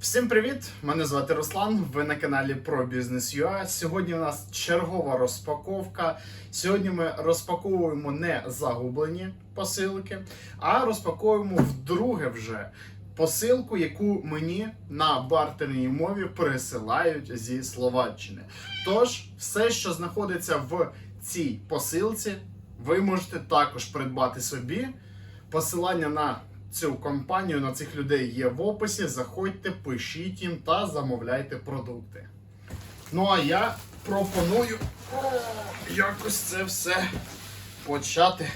Всім привіт! Мене звати Руслан. Ви на каналі про бізнес UA. Сьогодні у нас чергова розпаковка. Сьогодні ми розпаковуємо не загублені посилки, а розпаковуємо вдруге вже посилку, яку мені на бартерній мові присилають зі Словаччини. Тож, все, що знаходиться в цій посилці, ви можете також придбати собі. Посилання на цю компанію, на цих людей є в описі. Заходьте, пишіть їм та замовляйте продукти. Ну а я пропоную о, якось це все почати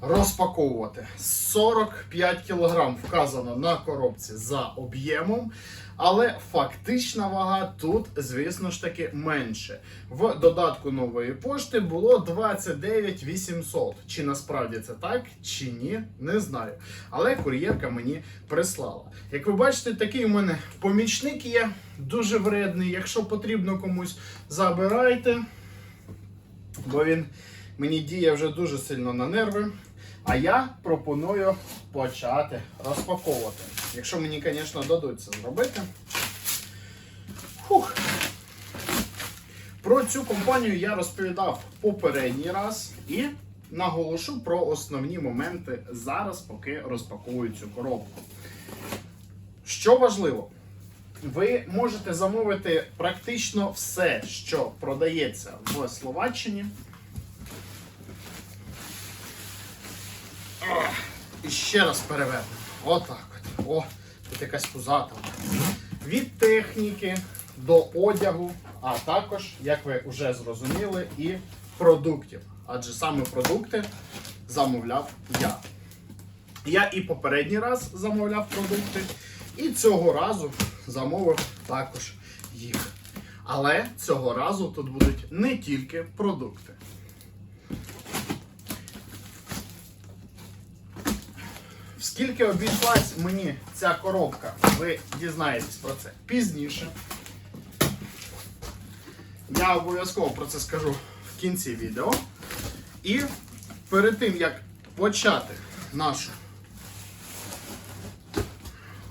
розпаковувати. 45 кг вказано на коробці за об'ємом, але фактична вага тут, звісно ж таки, менше. В додатку нової пошти було 29 800. Чи насправді це так, чи ні, не знаю. Але кур'єрка мені прислала. Як ви бачите, такий у мене помічник є, дуже вредний. Якщо потрібно комусь, забирайте, бо він мені діє вже дуже сильно на нерви. А я пропоную почати розпаковувати. Якщо мені, звісно, дадуть це зробити. Фух. Про цю компанію я розповідав попередній раз і наголошу про основні моменти зараз, поки розпаковую цю коробку. Що важливо, ви можете замовити практично все, що продається в Словаччині. І ще раз перевернемо. Отак от. О, тут якась пузата. Від техніки до одягу, а також, як ви вже зрозуміли, і продуктів. Адже саме продукти замовляв я. Я і попередній раз замовляв продукти, і цього разу замовив також їх. Але цього разу тут будуть не тільки продукти. Скільки обійшлась мені ця коробка, ви дізнаєтесь про це пізніше. Я обов'язково про це скажу в кінці відео. І перед тим як почати нашу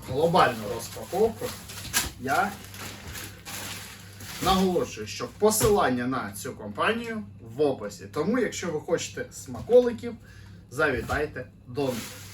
глобальну розпаковку, я наголошую, що посилання на цю компанію в описі. Тому, якщо ви хочете смаколиків, завітайте до них.